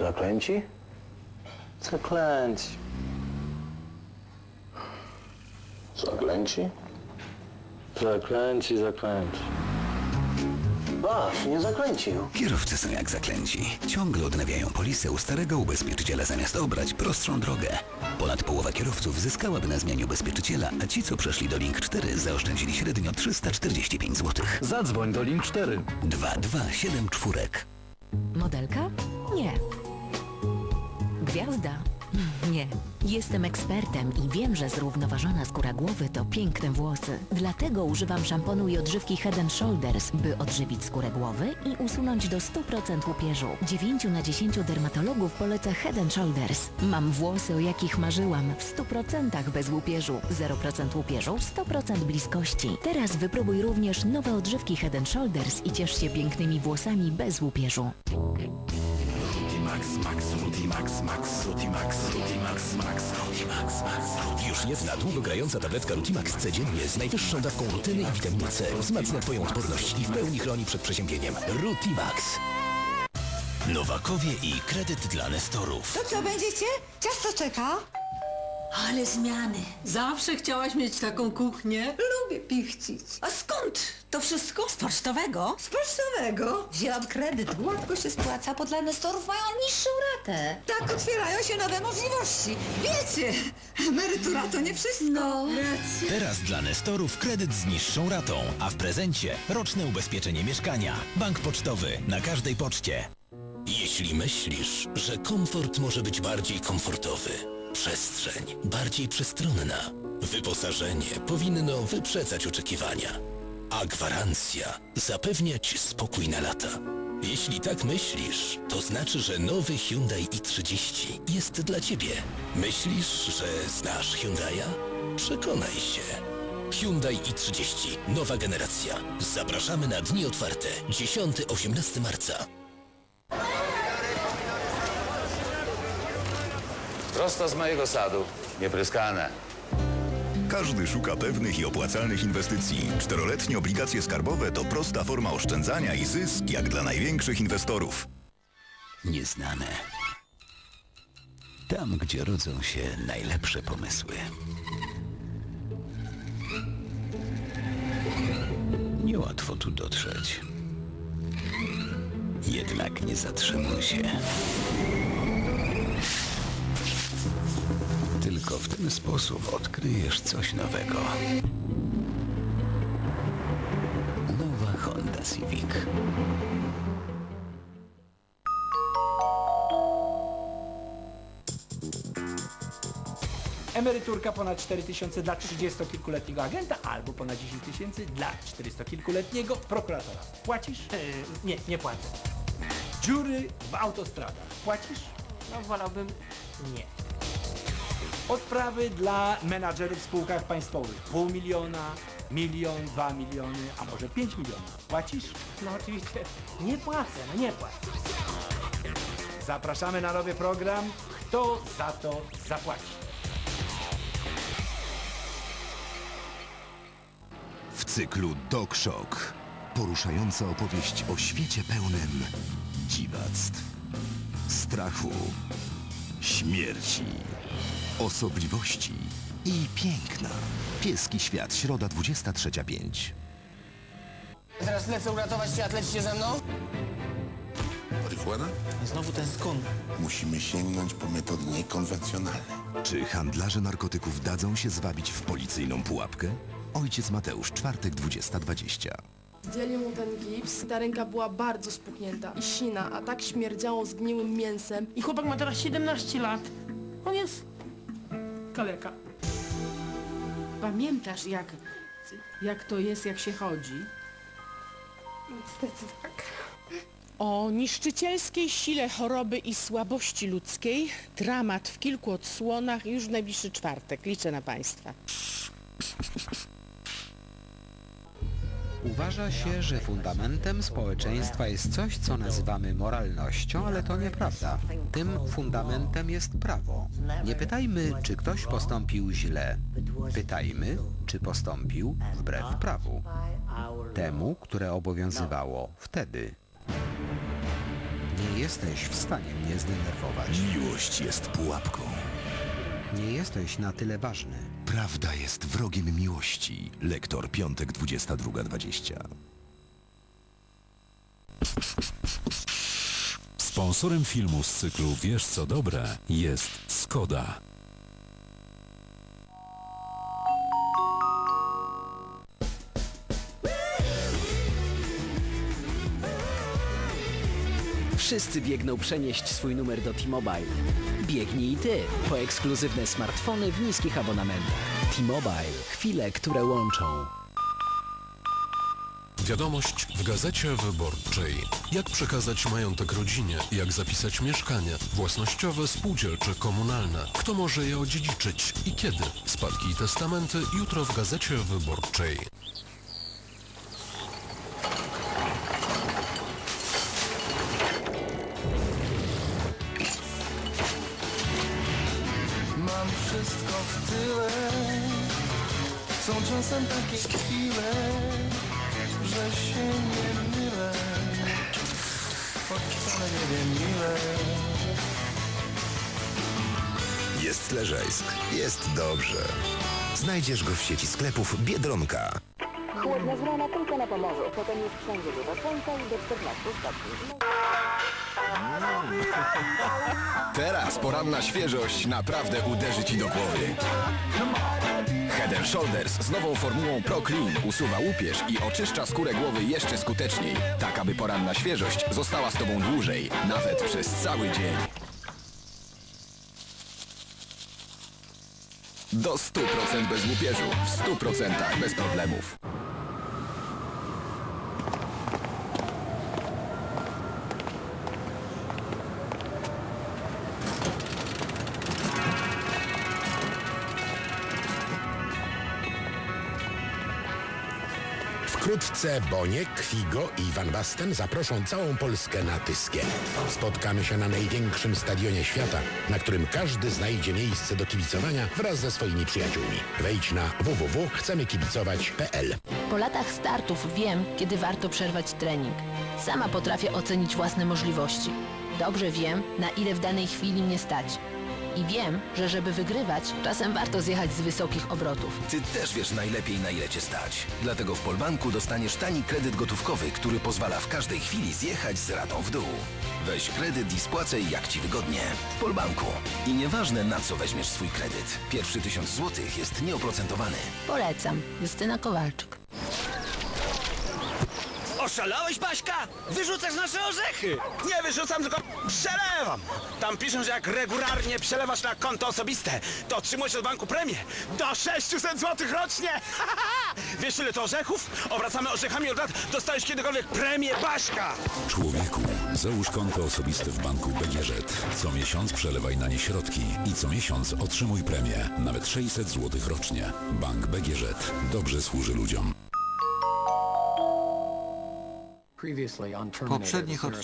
Zaklęci? Zaklęci. Zaklęci? Zaklęci, zaklęci. Patrz, nie zaklęci. Kierowcy są jak zaklęci. Ciągle odnawiają polisę u starego ubezpieczyciela zamiast obrać prostszą drogę. Ponad połowa kierowców zyskałaby na zmianie ubezpieczyciela, a ci, co przeszli do Link 4, zaoszczędzili średnio 345 zł. Zadzwoń do Link 4. 2274. Modelka? Nie. Gwiazda? Nie. Jestem ekspertem i wiem, że zrównoważona skóra głowy to piękne włosy. Dlatego używam szamponu i odżywki Head Shoulders, by odżywić skórę głowy i usunąć do 100% łupieżu. 9 na 10 dermatologów poleca Head Shoulders. Mam włosy, o jakich marzyłam, w 100% bez łupieżu. 0% łupieżu, 100% bliskości. Teraz wypróbuj również nowe odżywki Head Shoulders i ciesz się pięknymi włosami bez łupieżu. Już jedna długogrająca tabletka Rutimax codziennie z najwyższą dawką rutyny i witaminy C wzmacnia Twoją odporność i w pełni chroni przed przeziębieniem. Rutimax. Nowakowie i kredyt dla nestorów. To co, będziecie? Ciasto czeka. Ale zmiany. Zawsze chciałaś mieć taką kuchnię. Lubię pichcić. A skąd to wszystko? Z pocztowego? Z pocztowego. Wzięłam kredyt. Gładko się spłaca, bo dla nestorów mają niższą ratę. Tak otwierają się nowe możliwości. Wiecie, emerytura to nie wszystko. No. Teraz dla nestorów kredyt z niższą ratą, a w prezencie roczne ubezpieczenie mieszkania. Bank pocztowy na każdej poczcie. Jeśli myślisz, że komfort może być bardziej komfortowy, przestrzeń bardziej przestronna, wyposażenie powinno wyprzedzać oczekiwania, a gwarancja zapewniać spokój na lata. Jeśli tak myślisz, to znaczy, że nowy Hyundai i30 jest dla Ciebie. Myślisz, że znasz Hyundai'a? Przekonaj się. Hyundai i30. Nowa generacja. Zapraszamy na dni otwarte. 10-18 marca. Prosto z mojego sadu. Niepryskane. Każdy szuka pewnych i opłacalnych inwestycji. Czteroletnie obligacje skarbowe to prosta forma oszczędzania i zysk jak dla największych inwestorów. Nieznane. Tam, gdzie rodzą się najlepsze pomysły. Niełatwo tu dotrzeć. Jednak nie zatrzymuj się. W ten sposób odkryjesz coś nowego. Nowa Honda Civic. Emeryturka ponad 4 tysiące dla 30-kilkuletniego agenta albo ponad 10 tysięcy dla 400-kilkuletniego prokuratora. Płacisz? E, nie, nie płacę. Dziury w autostradach. Płacisz? No wolałbym nie. Odprawy dla menadżerów w spółkach państwowych. Pół miliona, milion, dwa miliony, a może pięć milionów. Płacisz? No oczywiście nie płacę, no nie płacę. Zapraszamy na nowy program Kto za to zapłaci? W cyklu Dog Shock. Poruszająca opowieść o świecie pełnym dziwactw, strachu, śmierci, osobliwości i piękna. Pieski świat, środa 23.05. Teraz lecę uratować cię, atlecicie ze mną? Marihuana? Znowu ten skun. Musimy sięgnąć po metody niekonwencjonalne. Czy handlarze narkotyków dadzą się zwabić w policyjną pułapkę? Ojciec Mateusz, czwartek 20.20. Zdjęli mu ten gips, ta ręka była bardzo spuchnięta i sina, a tak śmierdziało zgniłym mięsem. I chłopak ma teraz 17 lat. On jest kaleka. Pamiętasz jak, jak to jest, jak się chodzi? Niestety tak. O niszczycielskiej sile choroby i słabości ludzkiej, dramat w kilku odsłonach już w najbliższy czwartek. Liczę na Państwa. Uważa się, że fundamentem społeczeństwa jest coś, co nazywamy moralnością, ale to nieprawda. Tym fundamentem jest prawo. Nie pytajmy, czy ktoś postąpił źle. Pytajmy, czy postąpił wbrew prawu. Temu, które obowiązywało wtedy. Nie jesteś w stanie mnie zdenerwować. Miłość jest pułapką. Nie jesteś na tyle ważny. Prawda jest wrogiem miłości. Lektor Piątek 22.20. Sponsorem filmu z cyklu Wiesz co dobre jest Skoda. Wszyscy biegną przenieść swój numer do T-Mobile. Biegnij i ty po ekskluzywne smartfony w niskich abonamentach. T-Mobile. Chwile, które łączą. Wiadomość w Gazecie Wyborczej. Jak przekazać majątek rodzinie? Jak zapisać mieszkanie? Własnościowe, spółdzielcze, komunalne. Kto może je odziedziczyć i kiedy? Spadki i testamenty jutro w Gazecie Wyborczej. Wszystko w tyle. Są czasem takie chwile, że się nie mylę. Choć wcale nie wiem ile. Jest Leżejsk. Jest dobrze. Znajdziesz go w sieci sklepów Biedronka. Chłodna zmiana tylko na Pomorzu. Potem jest wszędzie dużo słońca i do 14 stopni. Teraz poranna świeżość naprawdę uderzy Ci do głowy. Head Shoulders z nową formułą Pro Clean usuwa łupież i oczyszcza skórę głowy jeszcze skuteczniej, tak aby poranna świeżość została z Tobą dłużej, nawet przez cały dzień. Do 100% bez łupieżu, w 100% bez problemów. Wkrótce Boniek, Kwigo i Van Basten zaproszą całą Polskę na Tyskie. Spotkamy się na największym stadionie świata, na którym każdy znajdzie miejsce do kibicowania wraz ze swoimi przyjaciółmi. Wejdź na www.chcemykibicować.pl Po latach startów wiem, kiedy warto przerwać trening. Sama potrafię ocenić własne możliwości. Dobrze wiem, na ile w danej chwili mnie stać. I wiem, że żeby wygrywać, czasem warto zjechać z wysokich obrotów. Ty też wiesz najlepiej na ile cię stać. Dlatego w Polbanku dostaniesz tani kredyt gotówkowy, który pozwala w każdej chwili zjechać z ratą w dół. Weź kredyt i spłacaj jak ci wygodnie. W Polbanku. I nieważne na co weźmiesz swój kredyt. Pierwszy tysiąc złotych jest nieoprocentowany. Polecam. Justyna Kowalczyk. Oszalałeś, Baśka? Wyrzucasz nasze orzechy! Nie wyrzucam, tylko przelewam. Tam piszą, że jak regularnie przelewasz na konto osobiste, to otrzymujesz od banku premię do 600 zł rocznie. Wiesz ile to orzechów? Obracamy orzechami od lat. Dostałeś kiedykolwiek premię, Baśka? Człowieku, załóż konto osobiste w banku BGŻ. Co miesiąc przelewaj na nie środki i co miesiąc otrzymuj premię, nawet 600 zł rocznie. Bank BGŻ dobrze służy ludziom. Poprzednich odcinkach